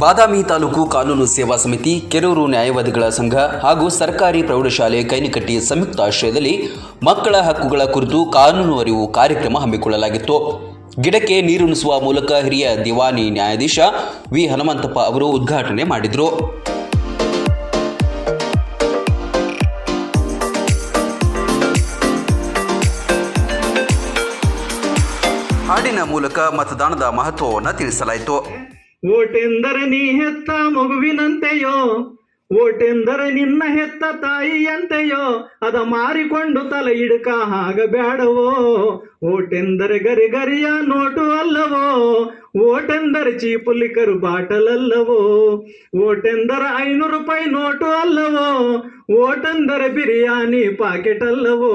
ಬಾದಾಮಿ ತಾಲೂಕು ಕಾನೂನು ಸೇವಾ ಸಮಿತಿ, ಕೆರೂರು ನ್ಯಾಯವಾದಿಗಳ ಸಂಘ ಹಾಗೂ ಸರ್ಕಾರಿ ಪ್ರೌಢಶಾಲೆ ಕೈನಿಕಟ್ಟಿ ಸಂಯುಕ್ತ ಆಶ್ರಯದಲ್ಲಿ ಮಕ್ಕಳ ಹಕ್ಕುಗಳ ಕುರಿತು ಕಾನೂನು ಅರಿವು ಕಾರ್ಯಕ್ರಮ ಹಮ್ಮಿಕೊಳ್ಳಲಾಗಿತ್ತು. ಗಿಡಕ್ಕೆ ನೀರುಣಿಸುವ ಮೂಲಕ ಹಿರಿಯ ದಿವಾನಿ ನ್ಯಾಯಾಧೀಶ ವಿ. ಹನುಮಂತಪ್ಪ ಅವರು ಉದ್ಘಾಟನೆ ಮಾಡಿದರು. ಹಾಡಿನ ಮೂಲಕ ಮತದಾನದ ಮಹತ್ವವನ್ನು ತಿಳಿಸಲಾಯಿತು. ಓಟೆಂದರೆ ನೀ ಹೆತ್ತ ಮಗುವಿನಂತೆಯೋ, ಓಟೆಂದರೆ ನಿನ್ನ ಹೆತ್ತ ತಾಯಿಯಂತೆಯೋ, ಅದ ಮಾರಿಕೊಂಡು ತಲೆ ಇಡುಕ ಹಾಗ ಬ್ಯಾಡವೋ ಓಟೆಂದರೆ ಗರಿ ಗರಿಯ ನೋಟು ಅಲ್ಲವೋ, ಓಟೆಂದರೆ ಚೀಪುಲಿಕರು ಬಾಟಲ್ ಅಲ್ಲವೋ ಓಟೆಂದರೆ ಐನೂರು ರೂಪಾಯಿ ನೋಟು ಅಲ್ಲವೋ, ಓಟೆಂದರೆ ಬಿರಿಯಾನಿ ಪಾಕೆಟ್ ಅಲ್ಲವೋ.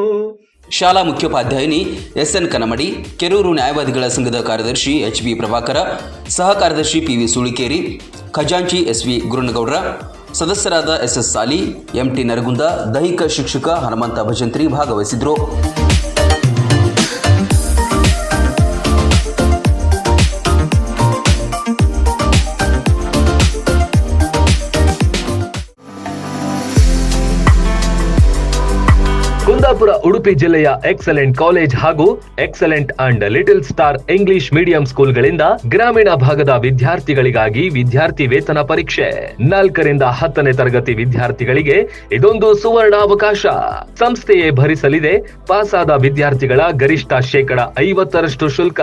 ಶಾಲಾ ಮುಖ್ಯೋಪಾಧ್ಯಾಯಿನಿ ಎಸ್ ಎನ್ ಕನಮಡಿ, ಕೆರೂರು ನ್ಯಾಯವಾದಿಗಳ ಸಂಘದ ಕಾರ್ಯದರ್ಶಿ ಎಚ್ ಬಿ ಪ್ರಭಾಕರ ಸಹ ಕಾರ್ಯದರ್ಶಿ ಪಿ ವಿ ಸುಳಿಕೇರಿ, ಖಜಾಂಚಿ ಎಸ್ ವಿ ಗುರುನಗೌಡ್ರ, ಸದಸ್ಯರಾದ ಎಸ್ ಎಸ್ ಸಾಲಿ, ಎಂಟಿ ನರಗುಂದ, ದೈಹಿಕ ಶಿಕ್ಷಕ ಹನುಮಂತ ಭಜಂತ್ರಿ ಭಾಗವಹಿಸಿದ್ರು. ಕುಂದಾಪುರ, ಉಡುಪಿ ಜಿಲ್ಲೆಯ ಎಕ್ಸಲೆಂಟ್ ಕಾಲೇಜ್ ಹಾಗೂ excellent and little star English medium ಸ್ಕೂಲ್ಗಳಿಂದ ಗ್ರಾಮೀಣ ಭಾಗದ ವಿದ್ಯಾರ್ಥಿಗಳಿಗಾಗಿ ವಿದ್ಯಾರ್ಥಿ ವೇತನ ಪರೀಕ್ಷೆ. ನಾಲ್ಕರಿಂದ ಹತ್ತನೇ ತರಗತಿ ವಿದ್ಯಾರ್ಥಿಗಳಿಗೆ ಇದೊಂದು ಸುವರ್ಣಾವಕಾಶ. ಸಂಸ್ಥೆಯೇ ಭರಿಸಲಿದೆ, ಪಾಸಾದ ವಿದ್ಯಾರ್ಥಿಗಳ ಗರಿಷ್ಠ ಶೇಕಡ ಐವತ್ತರಷ್ಟು ಶುಲ್ಕ.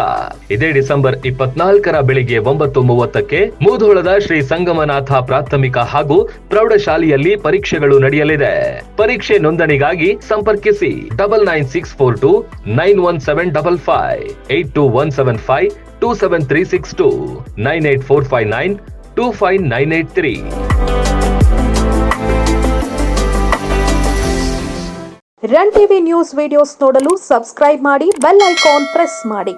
ಇದೇ ಡಿಸೆಂಬರ್ ಇಪ್ಪತ್ನಾಲ್ಕರ ಬೆಳಿಗ್ಗೆ ಒಂಬತ್ತು ಮೂವತ್ತಕ್ಕೆ ಮೂಧೋಳದ ಶ್ರೀ ಸಂಗಮನಾಥ ಪ್ರಾಥಮಿಕ ಹಾಗೂ ಪ್ರೌಢಶಾಲೆಯಲ್ಲಿ ಪರೀಕ್ಷೆಗಳು ನಡೆಯಲಿದೆ. ಪರೀಕ್ಷೆ ನೋಂದಣಿಗಾಗಿ ಸಂಪರ್ಕಿಸಿ double nine six four two nine one seven double five eight two one seven five two seven three six two nine eight four five nine two five nine eight three. Run TV news videos ನೋಡಲು subscribe ಮಾಡಿ bell icon press ಮಾಡಿ.